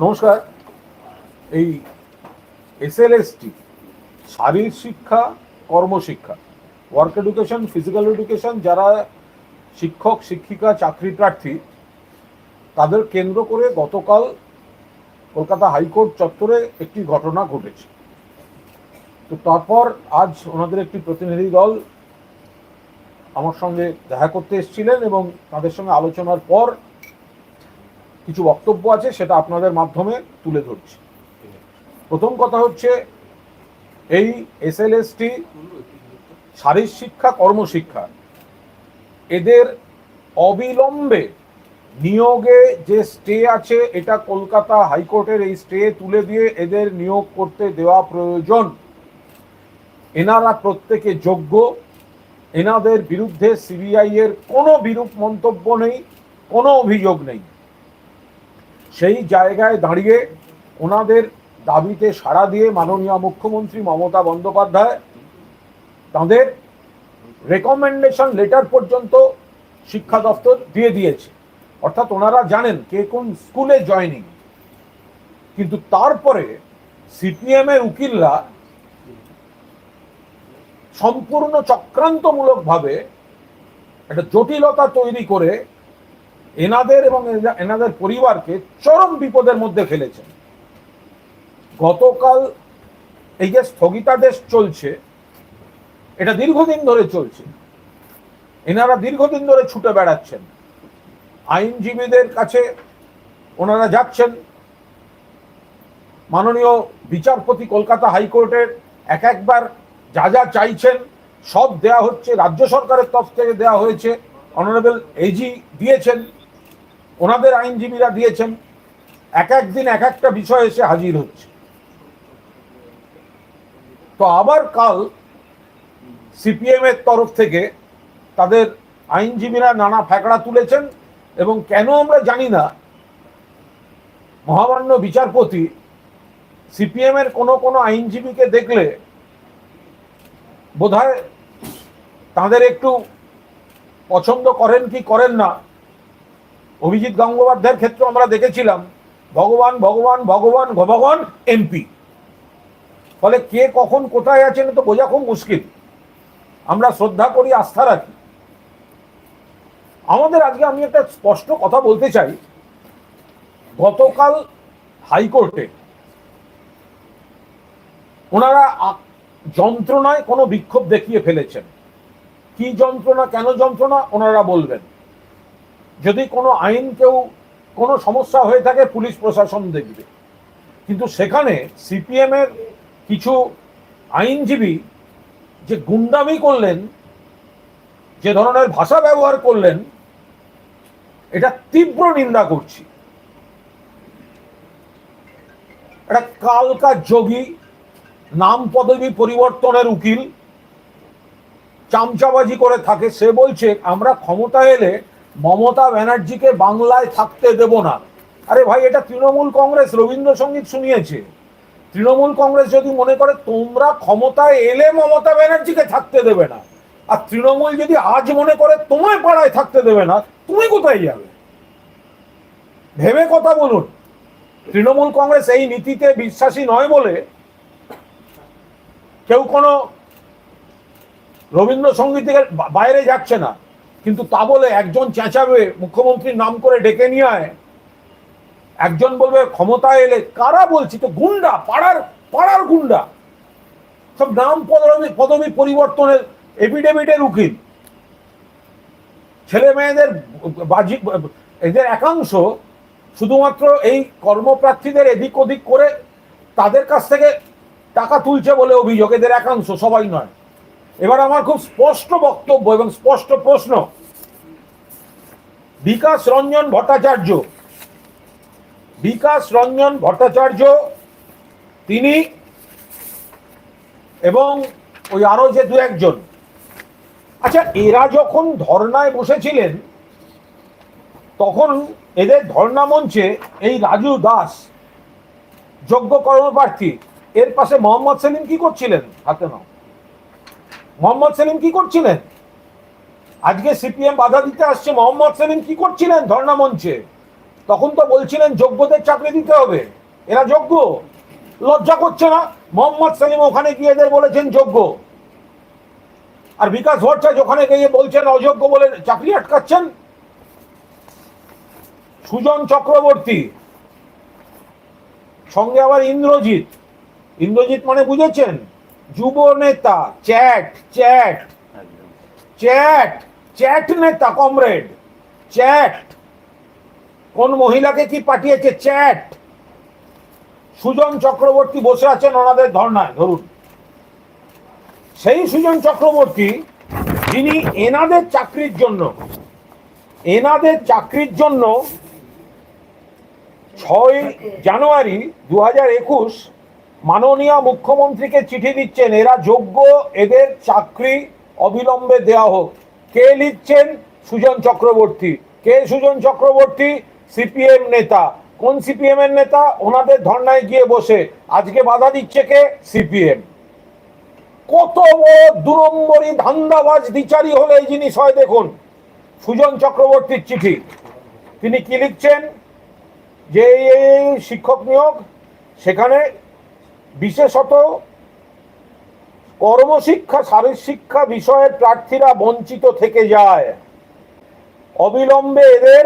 নমস্কার। এই এসএলএসটি শারীরিক শিক্ষা, কর্মশিক্ষা ওয়ার্ক এডুকেশন ফিজিক্যাল এডুকেশন যারা শিক্ষক, শিক্ষিকা, চাকরি প্রার্থী, তাদের কেন্দ্র করে গতকাল কলকাতা হাইকোর্ট চত্বরে একটি ঘটনা ঘটেছে। তো তারপর আজ ওনাদের একটি প্রতিনিধি দল আমার সঙ্গে দেখা করতে এসেছিলেন এবং তাদের সঙ্গে আলোচনার পর কিছু বক্তব্য আছে, সেটা আপনাদের মাধ্যমে তুলে ধরছি। প্রথম কথা হচ্ছে, এই এস এসএলএসটি শারীর শিক্ষা, কর্মশিক্ষা, এদের অবিলম্বে নিয়োগে যে স্টে আছে, এটা কলকাতা হাইকোর্টের এই স্টে তুলে দিয়ে এদের নিয়োগ করতে দেওয়া প্রয়োজন। এনারা প্রত্যেকে যোগ্য। এনাদের বিরুদ্ধে সিবিআই এর কোনো বিরূপ মন্তব্য নেই, কোনো অভিযোগ নেই। সেই জায়গায় দাঁড়িয়ে ওনাদের দাবিতে সাড়া দিয়ে মাননীয় মুখ্যমন্ত্রী মমতা বন্দ্যোপাধ্যায় তাদের রেকমেন্ডেশন লেটার পর্যন্ত শিক্ষা দপ্তর দিয়ে দিয়েছে। অর্থাৎ ওনারা জানেন কে কোন স্কুলে জয়নিং। কিন্তু তারপরে সিপিএম এর উকিলরা সম্পূর্ণ চক্রান্তমূলকভাবে একটা জটিলতা তৈরি করে এনাদের এবং এনাদের পরিবারকে চরম বিপদের মধ্যে ফেলেছেন গতকাল এই যে স্থগিতাদেশ চলছে, এটা দীর্ঘদিন ধরে চলছে। এনারা দীর্ঘদিন ধরে ছুটে বেড়াচ্ছেন। আইনজীবীদের কাছে ওনারা যাচ্ছেন। মাননীয় বিচারপতি কলকাতা হাইকোর্টের এক একবার যা যা চাইছেন, সব দেয়া হচ্ছে, রাজ্য সরকারের তরফ থেকে দেয়া হয়েছে। অনারেবল এজি দিয়েছেন, ওনাদের আইনজীবীরা দিয়েছেন। এক এক দিন এক একটা বিষয় এসে হাজির হচ্ছে। তো আবার কাল সিপিএম এর তরফ থেকে তাদের আইনজীবীরা নানা ফ্যাকড়া তুলেছেন এবং কেন আমরা জানি না, মহামান্য বিচারপতি সিপিএম এর কোনো কোনো আইনজীবীকে দেখলে বোধহয় তাদের একটু পছন্দ করেন কি করেন না। অভিজিৎ গঙ্গোপাধ্যায়ের ক্ষেত্রে আমরা দেখেছিলাম, ভগবান ভগবান ভগবান ভগবান, এমপি। ফলে কে কখন কোথায় আছেন তো বোঝা খুব মুশকিল। আমরা শ্রদ্ধা করি, আস্থা রাখি। আমাদের আজকে আমি একটা স্পষ্ট কথা বলতে চাই। গতকাল হাইকোর্টে ওনারা যন্ত্রণায় কোনো বিক্ষোভ দেখিয়ে ফেলেছেন। কি যন্ত্রণা, কেন যন্ত্রণা, ওনারা বলবেন। যদি কোনো আইন কেউ, কোনো সমস্যা হয়ে থাকে, পুলিশ প্রশাসন দেখবে। কিন্তু সেখানে সিপিএম এর কিছু আইনজীবী যে গুন্ডামি করলেন, যে ধরনের ভাষা ব্যবহার করলেন, এটা তীব্র নিন্দা করছি। এটা কালকা যোগী নাম পদবি পরিবর্তনের উকিল চামচাবাজি করে থাকে, সে বলছে, আমরা ক্ষমতা এলে মমতা ব্যানার্জিকে বাংলায় থাকতে দেব না। আরে ভাই, এটা তৃণমূল কংগ্রেস, রবীন্দ্রসঙ্গীত শুনিয়েছে। তৃণমূল কংগ্রেস যদি মনে করে, তোমরা ক্ষমতায় এলে মমতা ব্যানার্জিকে থাকতে দেবে না। আর তৃণমূল যদি আজ মনে করে, তোমায় পাড়ায় থাকতে দেবে না, তুমি কোথায় যাবে? ভেবে কথা বলুন। তৃণমূল কংগ্রেস এই নীতিতে বিশ্বাসী নয় বলে কেউ কোনো রবীন্দ্রসঙ্গীতের বাইরে যাচ্ছে না। কিন্তু তা বলে একজন চেঁচাবে, মুখ্যমন্ত্রীর নাম করে ডেকে নিয়ে আয়। একজন বলবে, ক্ষমতায় এলে কারা বলছি? তো গুন্ডা, পাড়ার পাড়ার গুন্ডা। সব নাম পদবি পদবি পরিবর্তনের এফিডেভিটের উকিল। ছেলে মেয়েদের বাজি, এদের একাংশ শুধুমাত্র এই কর্মপ্রার্থীদের এদিক ওদিক করে তাদের কাছ থেকে টাকা তুলছে বলে অভিযোগ, এদের একাংশ, সবাই নয়। এবার আমার খুব স্পষ্ট বক্তব্য এবং স্পষ্ট প্রশ্ন। বিকাশ রঞ্জন ভট্টাচার্য, বিকাশ রঞ্জন ভট্টাচার্য, তিনি এবং ওই আরও যে দু একজন। আচ্ছা এরা যখন ধর্নায় বসেছিলেন, তখন এদের ধর্ণা মঞ্চে এই রাজু দাস, যোগ্য কর্মপ্রার্থী এর পাশে মোহাম্মদ সেলিম কি করছিলেন? হাতে নাও। মোহাম্মদ সেলিম কি করছিলেন? আজকে সিপিএম বাধা দিতে আসছে, মোহাম্মদ সেলিম কি করছিলেন ধর্ণা মঞ্চে? তখন তো বলছিলেন যোগ্যদের চাকরি দিতে হবে। এরা যোগ্য? লজ্জা করছে না? মোহাম্মদ সেলিম ওখানে গিয়ে এদের বলেছেন যোগ্য। আর বিকাশ ভট্টাচার্য ওখানে গিয়ে বলছেন অযোগ্য বলে চাকরি আটকাচ্ছেন? সুজন চক্রবর্তী। সঙ্গে আবার ইন্দ্রজিৎ। ইন্দ্রজিৎ মানে বুঝেছেন? যুব নেতা, চ্যাট চ্যাট চ্যাট চ্যাট নেতা, কমরেড, চ্যাট। কোন মহিলাকে কি পাঠিয়েছে? চ্যাট। সুজন চক্রবর্তী বসে আছেন ওনাদের ধর্নায়, ধরুন। সেই সুজন চক্রবর্তী, যিনি এনাদের চাকরির জন্য, এনাদের চাকরির জন্য ছয় জানুয়ারি দু হাজার একুশ মাননীয় মুখ্যমন্ত্রীকে চিঠি দিচ্ছেন, এরা যোগ্য, এদের চাকরি অবিলম্বে দেওয়া হোক। কে লিখছেন? সুজন চক্রবর্তী। কে সুজন চক্রবর্তী? সিপিএম নেতা। কোন সিপিএম এর নেতা? ওনাদের ধর্নায় গিয়ে বসে। আজকে বাধা দিচ্ছে কে? সিপিএম। কত বড় দু নম্বরই ধান্দাবাজ দ্বিচারী হলে এই জিনিস হয় দেখুন। সুজন চক্রবর্তীর চিঠি। তিনি কি লিখছেন? যে শিক্ষক নিয়োগ, সেখানে বিশেষত কর্মশিক্ষা শারীর শিক্ষা বিষয়ের প্রার্থীরা বঞ্চিত থেকে যায়। অবিলম্বে এদের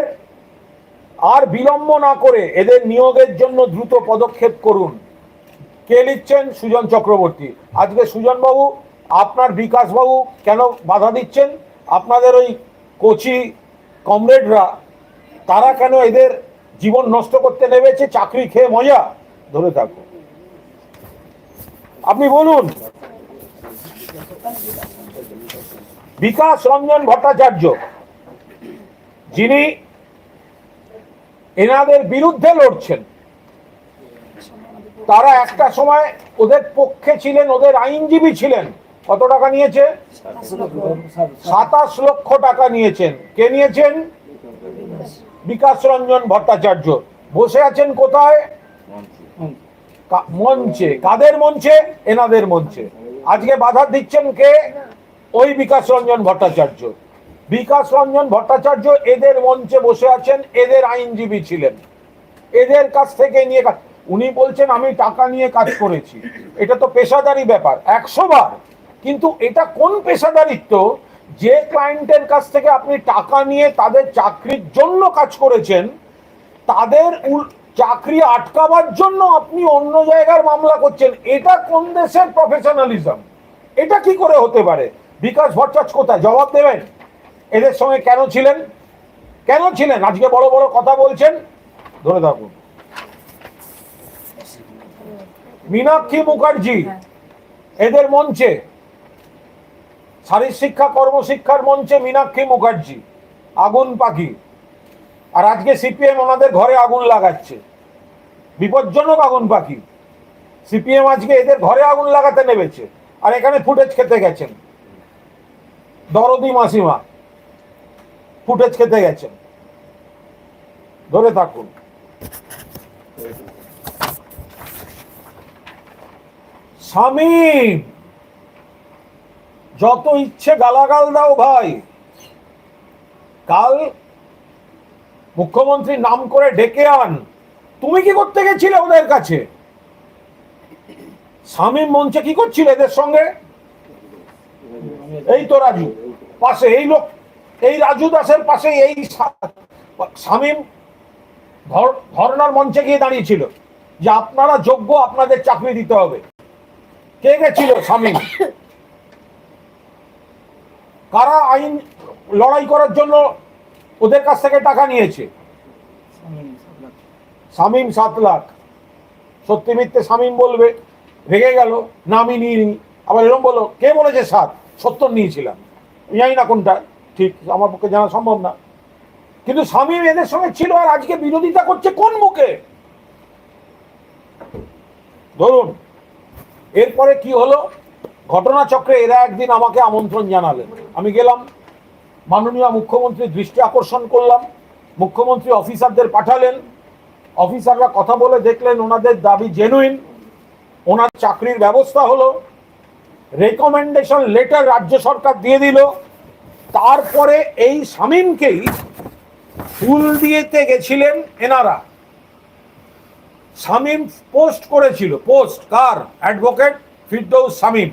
আর বিলম্ব না করে এদের নিয়োগের জন্য দ্রুত পদক্ষেপ করুন। কে লিখছেন? সুজন চক্রবর্তী। আজকে সুজন বাবু আপনার বিকাশ বাবু কেন বাধা দিচ্ছেন? আপনাদের ওই কোচি কমরেডরা, তারা কেন এদের জীবন নষ্ট করতে নেমেছে? চাকরি খেয়ে মজা? ধরে থাকো আপনি বলুন। বিকাশ রঞ্জন ভট্টাচার্য, যিনি এনাদের বিরুদ্ধে লড়ছেন, তারা একটা সময় ওদের পক্ষে ছিলেন, ওদের আইনজীবী ছিলেন। কত টাকা নিয়েছে? সাতাশ লক্ষ টাকা নিয়েছেন। কে নিয়েছেন? বিকাশ রঞ্জন ভট্টাচার্য। বসে আছেন কোথায়? মঞ্চে, কাদের মঞ্চে? এনাদের মঞ্চে। আজকে বাধা দিচ্ছেন কে? ওই বিকাশ রঞ্জন ভট্টাচার্য। বিকাশ রঞ্জন ভট্টাচার্য এদের মঞ্চে বসে আছেন, এদের আইনজীবী ছিলেন। এদের কাছ থেকে নিয়ে উনি বলছেন, আমি টাকা নিয়ে কাজ করেছি। এটা তো পেশাদারি ব্যাপার, একশো বার। কিন্তু এটা কোন পেশাদারিত্ব? যে ক্লায়েন্টের কাছ থেকে আপনি টাকা নিয়ে তাদের চাকরির জন্য কাজ করেছেন, তাদের চাকরি আটকাবার জন্য আপনি অন্য জায়গার মামলা করছেন। এটা কোন দেশের প্রফেশনালিজম এটা কি করে হতে পারে? বিকাশ ভট্টাচার্য কোথায়? জবাব দেবেন। এদের সঙ্গে কেন ছিলেন? কেন ছিলেন? আজকে বড় বড় কথা বলছেন। ধরে থাকুন। মীনাক্ষী মুখার্জি, এদের মঞ্চে শারীর শিক্ষা, কর্মশিক্ষার মঞ্চে মীনাক্ষী মুখার্জি, আগুন পাখি। আর আজকে সিপিএম ওনাদের ঘরে আগুন লাগাচ্ছে। বিপজ্জনক আগুন পাখি। সিপিএম আজকে এদের ঘরে আগুন লাগাতে নেমেছে। আর এখানে ফুটেজ খেতে গেছেন। দরদি মাসিমা ফুটেজ খেতে গেছেন। ধরে থাকুন। শামীম যত ইচ্ছে গালাগাল দাও ভাই। কাল মুখ্যমন্ত্রী নাম করে ডেকে আন। তুমি কি করতে গেছিলে ওদের কাছে? শামীম মঞ্চে কি করছিল এদের সঙ্গে? এই তো রাজু, পাশে এই লোক, এই রাজু দাসের পাশে এই শামীম ধর্নার মঞ্চে গিয়ে দাঁড়িয়েছিল যে আপনারা যোগ্য আপনাদের চাকরি দিতে হবে। কে গেছিল শামীম? কারা আইন লড়াই করার জন্য ওদের কাছ থেকে টাকা নিয়েছে। শামীম সাত লাখ। সত্যি মিথ্যে শামীম বলবে রেগে গেল না আমি নিইনি। আবার এরকম বলল কে বলেছে সাত? সত্তর নিয়েছিলাম। জানি না কোনটা ঠিক আমার পক্ষে জানা সম্ভব না। কিন্তু শামীম এদের সঙ্গে ছিল আর আজকে বিরোধিতা করছে কোন মুখে? ধরুন এরপরে কি হলো? ঘটনাচক্রে এরা একদিন আমাকে আমন্ত্রণ জানালেন। আমি গেলাম মাননীয় মুখ্যমন্ত্রীর দৃষ্টি আকর্ষণ করলাম। মুখ্যমন্ত্রী অফিসারদের পাঠালেন। অফিসাররা কথা বলে দেখলেন ওনাদের দাবি জেনুইন ওনার চাকরির ব্যবস্থা হলো। রেকমেন্ডেশন লেটার রাজ্য সরকার দিয়ে দিল। তারপরে এই শামীমকেই ফুল দিয়েতে গেছিলেন এনারা। শামীম পোস্ট করেছিল। পোস্ট কার? অ্যাডভোকেট ফিরদৌস শামীম।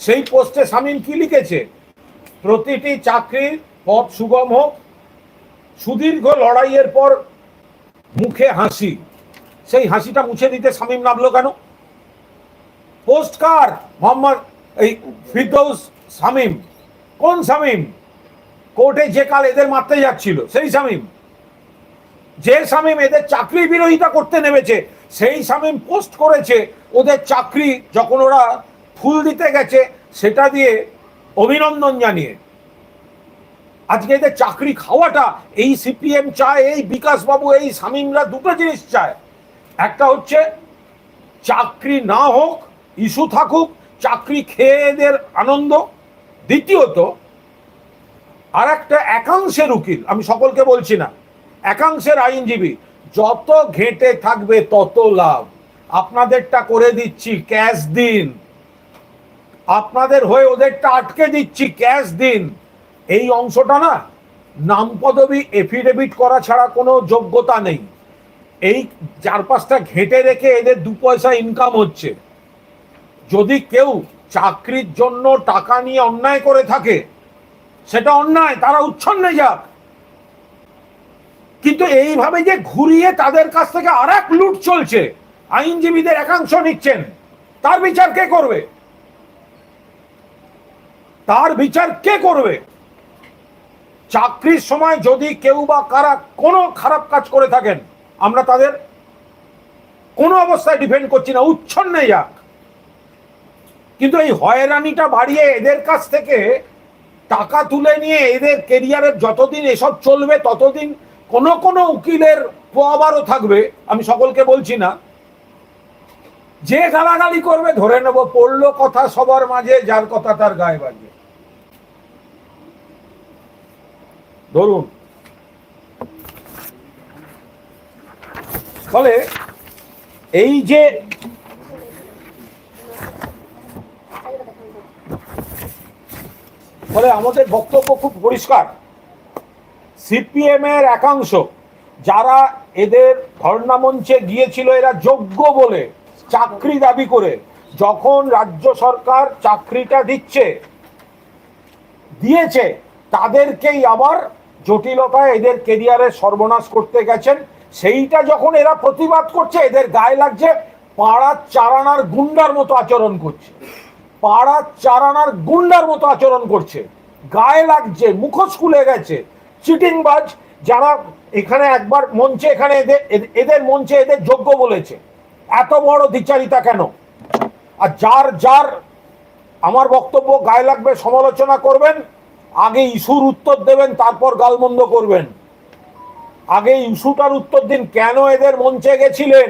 সেই পোস্টে শামীম কি লিখেছে? প্রতিটি চাকরির পথ সুগম হোক, সুদীর্ঘ লড়াইয়ের পর মুখে হাসি। সেই হাসিটা মুছে দিতে শামীম নামলো কেন? পোস্ট কার মোহাম্মদ, এই ফিরদৌস শামীম। কোন শামীম? কোর্টে যে কাল এদের মারতে যাচ্ছিল, সেই শামীম। যে শামীম এদের চাকরি বিরোধিতা করতে নেমেছে, সেই শামীম পোস্ট করেছে, ওদের চাকরি যখন ওরা ফুল দিতে গেছে, সেটা দিয়ে অভিনন্দন জানিয়ে। আজকে এদের চাকরি খাওয়াটা, এই সিপিএম চায়, এই বিকাশ বাবু এই শামীমরা দুটো জিনিস চায়। একটা হচ্ছে, চাকরি না হোক, ইস্যু থাকুক, চাকরি খেয়ে এদের আনন্দ। দ্বিতীয়ত আর একটা একাংশের উকিল, আমি সকলকে বলছি না, একাংশের আইনজীবী, যত ঘেঁটে থাকবে তত লাভ। আপনাদেরটা করে দিচ্ছি ক্যাশ দিন। আপনাদের হয়ে ওদেরটা আটকে দিচ্ছি, ক্যাশ দিন। এই অংশটা না, নাম পদবি এফিডেভিট করা ছাড়া কোনো যোগ্যতা নেই। এই চার পাঁচটা ঘেঁটে রেখে এদের দু পয়সা ইনকাম হচ্ছে। যদি কেউ চাকরির জন্য টাকা নিয়ে অন্যায় করে থাকে, সেটা অন্যায়, তারা উচ্ছন্নে যাক। কিন্তু এইভাবে যে ঘুরিয়ে তাদের কাছ থেকে আর এক লুট চলছে, আইনজীবীদের একাংশ নিচ্ছেন, তার বিচার কে করবে? তার বিচার কে করবে? চাকরির সময় যদি কেউ বা কারা কোনো খারাপ কাজ করে থাকেন, আমরা তাদের কোনো অবস্থায় ডিপেন্ড করছি না, উচ্ছন্নে যাক। কিন্তু এই হয়রানিটা বাড়িয়ে এদের কাছ থেকে টাকা তুলে নিয়ে এদের কেরিয়ারের যতদিন এসব চলবে, ততদিন কোন কোন উকিলের পোয়াবারও থাকবে, আমি সকলকে বলছি না। যে গালাগালি করবে ধরে নেব, পড়ল কথা সবার মাঝে, যার কথা তার গায়ে বাজবে ধরুন। ফলে এই যে ফলে আমাদের বক্তব্য খুব পরিষ্কার। সিপিএম এর একাংশ যারা এদের ধর্ণা মঞ্চে গিয়েছিল, এরা যোগ্য বলে চাকরি দাবি করে যখন রাজ্য সরকার চাকরিটা দিচ্ছে, দিয়েছে, তাদেরকেই আবার জটিলতায় এদের কেরিয়ারে সর্বনাশ করতে গেছেন। সেইটা যখন এরা প্রতিবাদ করছে, এদের গায়ে লাগছে পাড়ার চারানার গুন্ডার মতো আচরণ করছে। পাড়ার চারানার গুন্ডার মতো আচরণ করছে। গায়ে লাগছে, মুখোশ খুলে গেছে। চিটিংবাজ যারা এখানে একবার মঞ্চে, এখানে এদের, এদের- মঞ্চে এদের যোগ্য বলেছে। এত বড় দ্বিচারিতা কেন? আর যার যার আমার বক্তব্য গায়ে লাগবে, সমালোচনা করবেন আগে ইস্যুর উত্তর দেবেন, তারপর গালমন্দ করবেন। আগে ইস্যুটার উত্তর দিন, কেন এদের মঞ্চে গেছিলেন?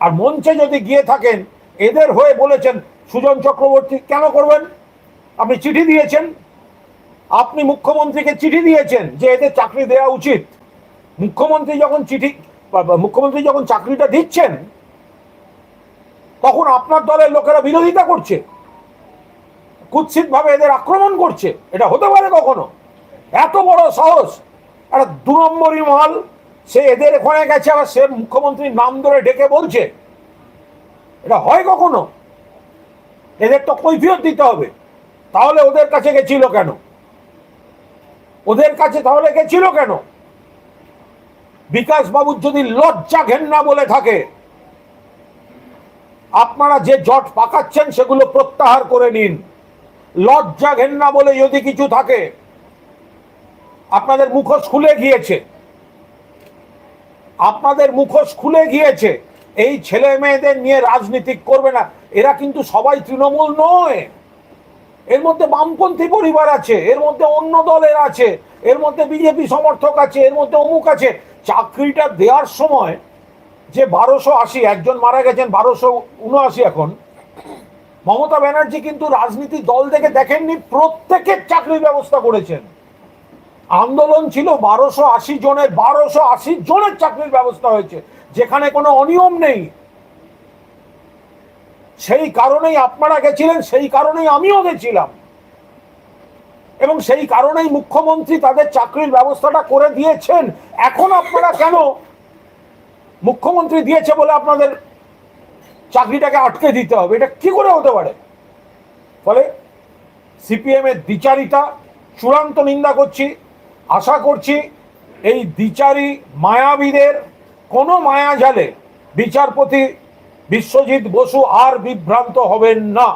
আর মঞ্চে যদি গিয়ে থাকেন, এদের হয়ে বলেছেন, সুজন চক্রবর্তী, কেন করবেন? আপনি চিঠি দিয়েছেন। আপনি মুখ্যমন্ত্রীকে চিঠি দিয়েছেন যে এদের চাকরি দেওয়া উচিত। মুখ্যমন্ত্রী যখন চিঠি মুখ্যমন্ত্রী যখন চাকরিটা দিচ্ছেন, তখন আপনার দলের লোকেরা বিরোধিতা করছে। কুৎসিত ভাবে এদের আক্রমণ করছে, এটা হতে পারে কখনো? এত বড় সাহস, একটা দু নম্বরই মাল সে এদের ওখানে গেছে, আবার সে মুখ্যমন্ত্রীর নাম ধরে ডেকে বলছে। এটা হয় কখনো? এদের তো কৈফিয়ত দিতে হবে। তাহলে ওদের কাছে গেছিল কেন? ওদের কাছে তাহলে গেছিল কেন? বিকাশ বাবুর যদি লজ্জা ঘেন্না বলে থাকে, আপনারা যে জট পাকাচ্ছেন সেগুলো প্রত্যাহার করে নিন। লজ্জা ঘেন্না বলে যদি কিছু থাকে, আপনাদের মুখোশ খুলে গিয়েছে। আপনাদের মুখোশ খুলে গিয়েছে। এই ছেলে মেয়েদের নিয়ে রাজনীতি করবে না। এরা কিন্তু সবাই তৃণমূল নয়। এর মধ্যে বামপন্থী পরিবার আছে, এর মধ্যে অন্য দলের আছে, এর মধ্যে বিজেপি সমর্থক আছে, এর মধ্যে অমুক আছে। চাকরিটা দেওয়ার সময় যে বারোশো আশি, একজন মারা গেছেন, বারোশো উনআশি এখন মমতা ব্যানার্জি কিন্তু রাজনীতি দল থেকে দেখেননি, প্রত্যেকের চাকরির ব্যবস্থা করেছেন। আন্দোলন ছিল বারোশো আশি জনের, বারোশো আশি জনের চাকরির ব্যবস্থা হয়েছে, যেখানে কোনো অনিয়ম নেই। সেই কারণেই আপনারা গেছিলেন, সেই কারণেই আমিও গেছিলাম। এবং সেই কারণেই মুখ্যমন্ত্রী তাদের চাকরির ব্যবস্থাটা করে দিয়েছেন। এখন আপনারা কেন মুখ্যমন্ত্রী দিয়েছে বলে আপনাদের চাকরিটাকে আটকে দিতে হবে। এটা কি করে হতে পারে? ফলে সিপিএম এর দ্বিচারিতা, চূড়ান্ত নিন্দা করছি। আশা করছি এই দ্বিচারী মায়াবীদের কোনো মায়াজালে বিচারপতি বিশ্বজিৎ বসু আর বিভ্রান্ত হবেন না।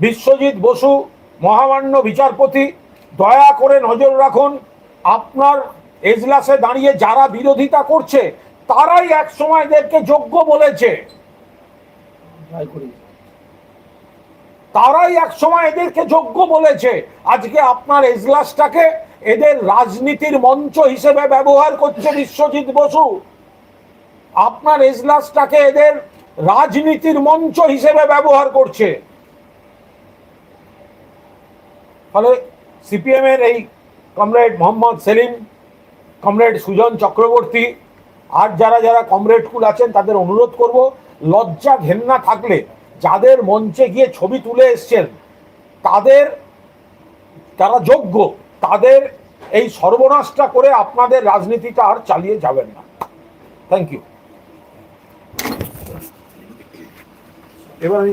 বিশ্বজিৎ বসু মহামান্য বিচারপতি, দয়া করে নজর রাখুন। আপনার এজলাসে দাঁড়িয়ে যারা বিরোধিতা করছে তারাই এক সময় এদেরকে যোগ্য বলেছে। তারাই এক সময় এদেরকে যোগ্য বলেছে। আজকে আপনার এজলাসটাকে এদের রাজনীতির মঞ্চ হিসেবে ব্যবহার করছে বিশ্বজিৎ বসু। আপনার এজলাসটাকে এদের রাজনীতির মঞ্চ হিসেবে ব্যবহার করছে। ফলে সিপিএম এর এই কমরেড মোহাম্মদ সেলিম কমরেড সুজন চক্রবর্তী আর যারা যারা কমরেড কুল আছেন, তাদের অনুরোধ করব, লজ্জা ঘেন্না থাকলে, যাদের মঞ্চে গিয়ে ছবি তুলে এসছেন, তাদের, তারা যোগ্য, তাদের এই সর্বনাশটা করে আপনাদের রাজনীতিটা আর চালিয়ে যাবেন না। থ্যাংক ইউ এবার আমি